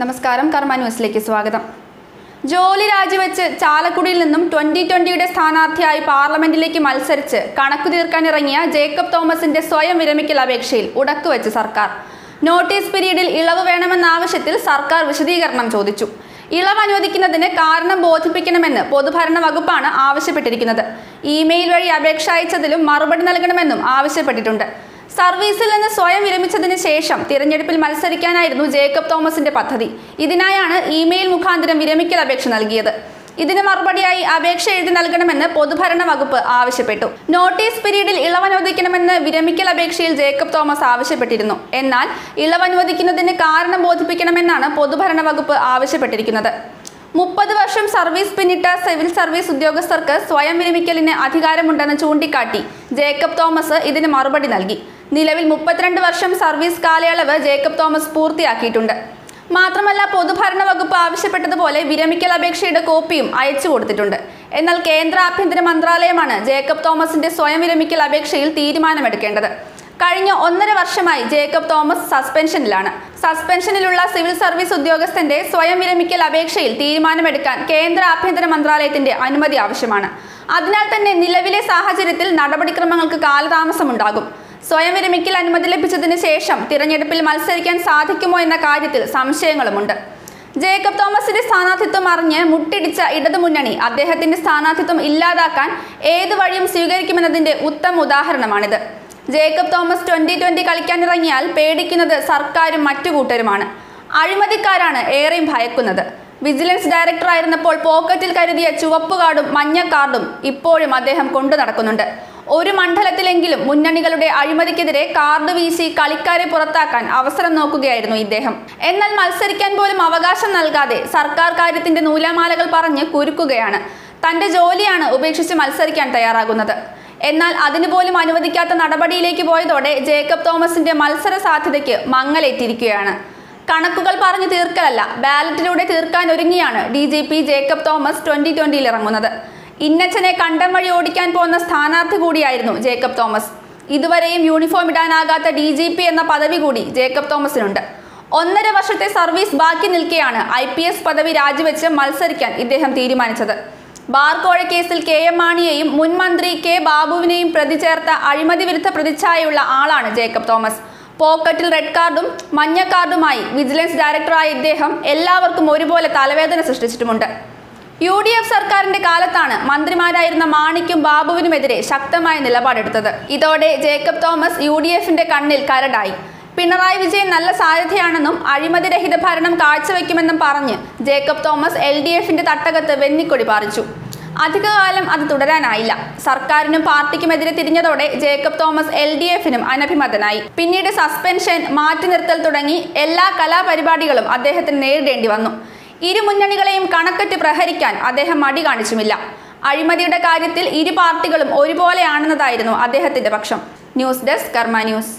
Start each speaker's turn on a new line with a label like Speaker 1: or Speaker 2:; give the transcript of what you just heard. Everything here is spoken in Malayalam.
Speaker 1: നമസ്കാരം കർമ്മ ന്യൂസിലേക്ക് സ്വാഗതം. ജോലി രാജിവെച്ച് ചാലക്കുടിയിൽ നിന്നും ട്വന്റി ട്വന്റിയുടെ സ്ഥാനാർത്ഥിയായി പാർലമെന്റിലേക്ക് മത്സരിച്ച് കണക്കു തീർക്കാനിറങ്ങിയ ജേക്കബ് തോമസിന്റെ സ്വയം വിരമിക്കൽ അപേക്ഷയിൽ ഉടക്കുവെച്ച് സർക്കാർ. നോട്ടീസ് പീരീഡിൽ ഇളവ് വേണമെന്ന സർക്കാർ വിശദീകരണം ചോദിച്ചു. ഇളവ് അനുവദിക്കുന്നതിന് കാരണം ബോധിപ്പിക്കണമെന്ന് പൊതുഭരണ വകുപ്പാണ് ആവശ്യപ്പെട്ടിരിക്കുന്നത്. ഇമെയിൽ വഴി അപേക്ഷ അയച്ചതിലും മറുപടി നൽകണമെന്നും ആവശ്യപ്പെട്ടിട്ടുണ്ട്. സർവീസിൽ നിന്ന് സ്വയം വിരമിച്ചതിന് ശേഷം തിരഞ്ഞെടുപ്പിൽ മത്സരിക്കാനായിരുന്നു ജേക്കബ് തോമസിന്റെ പദ്ധതി. ഇതിനായാണ് ഇമെയിൽ മുഖാന്തരം വിരമിക്കൽ അപേക്ഷ നൽകിയത്. ഇതിന് മറുപടിയായി അപേക്ഷ എഴുതി നൽകണമെന്ന് പൊതുഭരണ വകുപ്പ് ആവശ്യപ്പെട്ടു. നോട്ടീസ് പീരീഡിൽ ഇളവ് അനുവദിക്കണമെന്ന് വിരമിക്കൽ അപേക്ഷയിൽ ജേക്കബ് തോമസ് ആവശ്യപ്പെട്ടിരുന്നു. എന്നാൽ ഇളവ് അനുവദിക്കുന്നതിന് കാരണം ബോധിപ്പിക്കണമെന്നാണ് പൊതുഭരണ വകുപ്പ് ആവശ്യപ്പെട്ടിരിക്കുന്നത്. മുപ്പത് വർഷം സർവീസ് പിന്നിട്ട സിവിൽ സർവീസ് ഉദ്യോഗസ്ഥർക്ക് സ്വയം വിരമിക്കലിന് അധികാരമുണ്ടെന്ന് ചൂണ്ടിക്കാട്ടി ജേക്കബ് തോമസ് ഇതിന് മറുപടി നൽകി. നിലവിൽ മുപ്പത്തിരണ്ട് വർഷം സർവീസ് കാലയളവ് ജേക്കബ് തോമസ് പൂർത്തിയാക്കിയിട്ടുണ്ട്. മാത്രമല്ല പൊതുഭരണ വകുപ്പ് ആവശ്യപ്പെട്ടതുപോലെ വിരമിക്കൽ അപേക്ഷയുടെ കോപ്പിയും അയച്ചു കൊടുത്തിട്ടുണ്ട്. എന്നാൽ കേന്ദ്ര ആഭ്യന്തര മന്ത്രാലയമാണ് ജേക്കബ് തോമസിന്റെ സ്വയം വിരമിക്കൽ അപേക്ഷയിൽ തീരുമാനമെടുക്കേണ്ടത്. കഴിഞ്ഞ ഒന്നര വർഷമായി ജേക്കബ് തോമസ് സസ്പെൻഷനിലാണ്. സസ്പെൻഷനിലുള്ള സിവിൽ സർവീസ് ഉദ്യോഗസ്ഥന്റെ സ്വയം വിരമിക്കൽ അപേക്ഷയിൽ തീരുമാനമെടുക്കാൻ കേന്ദ്ര ആഭ്യന്തര മന്ത്രാലയത്തിന്റെ അനുമതി ആവശ്യമാണ്. അതിനാൽ തന്നെ നിലവിലെ സാഹചര്യത്തിൽ നടപടിക്രമങ്ങൾക്ക് കാലതാമസമുണ്ടാകും. സ്വയം വിരമിക്കൽ അനുമതി ലഭിച്ചതിന് ശേഷം തിരഞ്ഞെടുപ്പിൽ മത്സരിക്കാൻ സാധിക്കുമോ എന്ന കാര്യത്തിൽ സംശയങ്ങളുമുണ്ട്. ജേക്കബ് തോമസിന്റെ സ്ഥാനാർത്ഥിത്വം അറിഞ്ഞ് മുട്ടിടിച്ച ഇടതുമുന്നണി അദ്ദേഹത്തിന്റെ സ്ഥാനാർത്ഥിത്വം ഇല്ലാതാക്കാൻ ഏതു വഴിയും സ്വീകരിക്കുമെന്നതിന്റെ ഉത്തമ ഉദാഹരണമാണിത്. ജേക്കബ് തോമസ് ട്വന്റി ട്വന്റി കളിക്കാനിറങ്ങിയാൽ പേടിക്കുന്നത് സർക്കാരും മറ്റു കൂട്ടരുമാണ്. അഴിമതിക്കാരാണ് ഏറെയും ഭയക്കുന്നത്. വിജിലൻസ് ഡയറക്ടറായിരുന്നപ്പോൾ പോക്കറ്റിൽ കരുതിയ ചുവപ്പ് കാർഡും മഞ്ഞ കാർഡും ഇപ്പോഴും അദ്ദേഹം കൊണ്ടു നടക്കുന്നുണ്ട്. ഒരു മണ്ഡലത്തിലെങ്കിലും മുന്നണികളുടെ അഴിമതിക്കെതിരെ കാർഡ് വീശി കളിക്കാരെ പുറത്താക്കാൻ അവസരം നോക്കുകയായിരുന്നു ഇദ്ദേഹം. എന്നാൽ മത്സരിക്കാൻ പോലും അവകാശം നൽകാതെ സർക്കാർ കാര്യത്തിന്റെ നൂലാമാലകൾ പറഞ്ഞ് കുരുക്കുകയാണ്. തന്റെ ജോലിയാണ് ഉപേക്ഷിച്ച് മത്സരിക്കാൻ തയ്യാറാകുന്നത്. എന്നാൽ അതിനുപോലും അനുവദിക്കാത്ത നടപടിയിലേക്ക് പോയതോടെ ജേക്കബ് തോമസിന്റെ മത്സര സാധ്യതയ്ക്ക് മങ്ങലേറ്റിരിക്കുകയാണ്. കണക്കുകൾ പറഞ്ഞു തീർക്കലല്ല ബാലറ്റിലൂടെ തീർക്കാൻ ഒരുങ്ങിയാണ് ഡി ജേക്കബ് തോമസ് ട്വന്റി ട്വന്റിയിൽ ഇറങ്ങുന്നത്. ഇന്നച്ചനെ കണ്ടം വഴി ഓടിക്കാൻ പോകുന്ന സ്ഥാനാർത്ഥി കൂടിയായിരുന്നു ജേക്കബ് തോമസ്. ഇതുവരെയും യൂണിഫോം ഇടാനാകാത്ത ഡി ജി പി എന്ന പദവി കൂടി ജേക്കബ് തോമസിനുണ്ട്. ഒന്നര വർഷത്തെ സർവീസ് ബാക്കി നിൽക്കെയാണ് ഐ പി എസ് പദവി രാജിവെച്ച് മത്സരിക്കാൻ ഇദ്ദേഹം തീരുമാനിച്ചത്. ബാർക്കോഴ കേസിൽ കെ എം മാണിയെയും മുൻ മന്ത്രി കെ ബാബുവിനെയും പ്രതി ചേർത്ത അഴിമതി വിരുദ്ധ പ്രതിച്ഛായുള്ള ആളാണ് ജേക്കബ് തോമസ്. പോക്കറ്റിൽ റെഡ് കാർഡും മഞ്ഞ കാർഡുമായി വിജിലൻസ് ഡയറക്ടറായ ഇദ്ദേഹം എല്ലാവർക്കും ഒരുപോലെ തലവേദന സൃഷ്ടിച്ചിട്ടുമുണ്ട്. യു ഡി എഫ് സർക്കാരിന്റെ കാലത്താണ് മന്ത്രിമാരായിരുന്ന മാണിക്കും ബാബുവിനുമെതിരെ ശക്തമായ നിലപാടെടുത്തത്. ഇതോടെ ജേക്കബ് തോമസ് യു ഡി എഫിന്റെ കണ്ണിൽ കരടായി. പിണറായി വിജയൻ നല്ല സാധ്യതയാണെന്നും അഴിമതിരഹിത ഭരണം കാഴ്ചവെക്കുമെന്നും പറഞ്ഞ് ജേക്കബ് തോമസ് എൽ ഡി എഫിന്റെ തട്ടകത്ത് വെന്നിക്കൊടി പാറിച്ചു. അധികകാലം അത് തുടരാനായില്ല. സർക്കാരിനും പാർട്ടിക്കുമെതിരെ തിരിഞ്ഞതോടെ ജേക്കബ് തോമസ് എൽ ഡി എഫിനും അനഭിമതനായി. പിന്നീട് സസ്പെൻഷൻ മാറ്റി നിർത്തൽ തുടങ്ങി എല്ലാ കലാപരിപാടികളും അദ്ദേഹത്തിന് നേരിടേണ്ടി വന്നു. ഇരു മുന്നണികളെയും കണക്കറ്റ് പ്രഹരിക്കാൻ അദ്ദേഹം മടി കാണിച്ചുമില്ല. അഴിമതിയുടെ കാര്യത്തിൽ ഇരു പാർട്ടികളും ഒരുപോലെയാണെന്നതായിരുന്നു അദ്ദേഹത്തിന്റെ പക്ഷം. News desk Karma news.